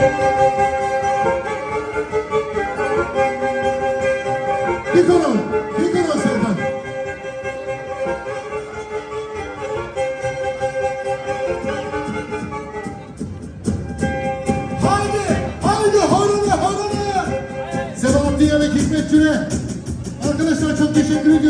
Bir kolon, bir kolon Serkan. Haydi, haydi horona horona. Sebahattin Yelek Hikmet Arkadaşlar çok teşekkür ediyoruz.